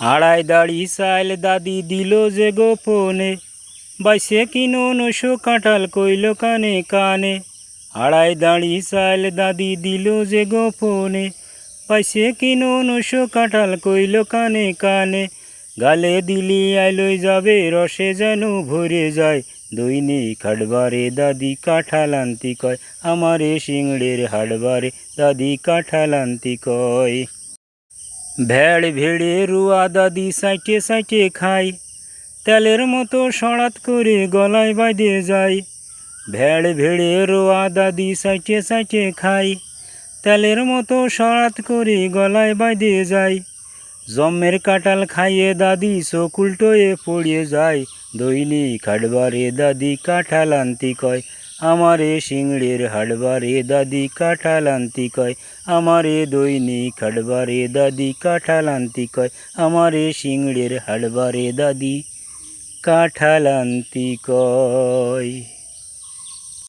আড়াই দাড়ি চাইল দাদি দিল যে গোপনে, বাইসে কিনো নশো কাঁঠাল কইল কানে কানে। আড়াই দাড়ি চাইল দাদি দিল যে গোপনে পাইছে কিনো নশো কাঁঠাল কইল কানে কানে। গালে দিলি আইলই যাবে, রসে যেন ভরে যায়। দৈনি খাটবারে দাদি কাঁঠাল আনতি কয়, আমারে সিংড়ের হাটবারে দাদি কাঁঠাল আনতি কয়। ভেড় ভেড়ে রুয়া দাদি সাইটে সাইটে খায়। তেলের মতো সড়াত করে গলায় বাঁধে যায়। ভেড় ভেড়ে রোয়া দাদি সাইটে সাইটে খায়। তেলের মতো সরাত করে গলায় বাঁধে যায়। জমের কাটাল খাইয়ে দাদি চোখ উল্টোয়ে পড়িয়ে যায়। দৈনি খাটবারে দাদি কাঁঠাল আনতি কয় আমারে সিংড়ের হাড়বারে দাদি কাঁঠাল আনতি কয়, আমারে দৈনিক হাড়বারে দাদি কাঁঠাল আনতি কয়, আমারে সিংড়ের হাড়বারে দাদি কাঁঠাল আনতি কয়।